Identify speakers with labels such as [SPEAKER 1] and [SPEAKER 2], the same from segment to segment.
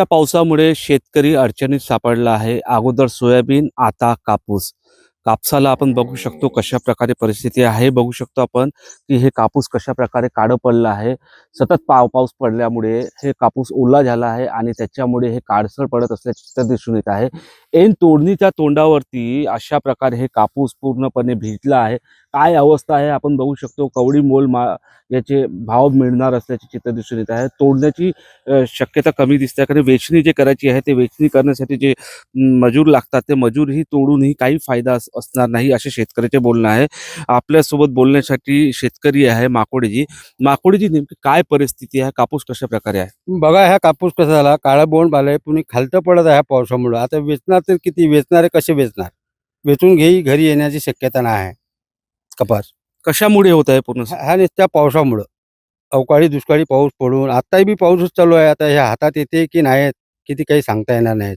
[SPEAKER 1] या पावसामुळे शेतकरी अडचणीत सापडला आहे. अगोदर सोयाबीन आता कापूस. कापसाला आपण बघू शकतो कशा प्रकारे परिस्थिती आहे. बघू शकतो आपण की हे कापूस कशा प्रकारे काढं पडलं आहे. सतत पाव पाऊस पडल्यामुळे हे कापूस ओला झाला आहे आणि त्याच्यामुळे हे काळसर पडत असल्याचे चित्र दिसून येत आहे. ऐन तोडणीच्या तोंडावरती अशा प्रकारे हे कापूस पूर्णपणे भिजला आहे. काय अवस्था आहे आपण बघू शकतो. कवडी मोल मा याचे भाव मिळणार असल्याचे चित्र दिसून येत आहे. तोडण्याची शक्यता कमी दिसते कारण वेचणी जे करायची आहे ते वेचणी करण्यासाठी जे मजूर लागतात ते मजूरही तोडूनही काही फायदा अस- असणार नाही असे शेतकऱ्याचे बोलणं आहे. आपल्यासोबत बोलण्यासाठी शेतकरी आहे माकोडीजी. माकोडीजी नेमकी काय परिस्थिती आहे? कापूस कशा प्रकारे आहे?
[SPEAKER 2] बघा ह्या कापूस कसा झाला? काळा बोंड आलाय पुणे खालतं पडत आहे पावसामुळे. आता वेचणार तर किती? वेचणारे कसे वेचणार? वेचून घेई घरी येण्याची शक्यता नाही. आहे कपास.
[SPEAKER 1] कशामुळे होत आहे पूर्ण?
[SPEAKER 2] ह्या नुसत्या पावसामुळं. अवकाळी दुष्काळी पाऊस पडून आत्ताही बी पाऊसच चालू आहे. आता ह्या हातात येते की नाही किती काही सांगता येणार नाहीत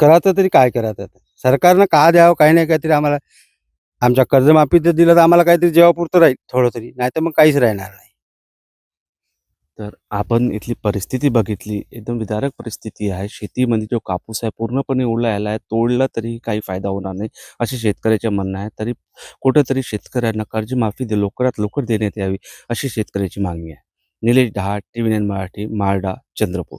[SPEAKER 2] करायचं तरी काय करायचं? सरकारनं का द्यावं काही नाही काहीतरी आम्हाला आमच्या कर्जमाफी तर दिलं तर आम्हाला काहीतरी जेवापुरतं राहील थोडं तरी. नाही तर मग काहीच राहणार नाही.
[SPEAKER 1] तर आपण इथली परिस्थिती बघितली एकदम विदारक परिस्थिती आहे. शेतीमध्ये जो कापूस आहे पूर्णपणे ओला आला आहे तोडला तरी काही फायदा होणार नाही असे शेतकऱ्याचे म्हणणं आहे. तरी कुठंतरी शेतकऱ्यांना कर्जमाफी दे लवकरात लवकर देण्यात यावी अशी शेतकऱ्याची मागणी आहे. Nilesh Dahat T V nine Marathi Marda Chandrapur.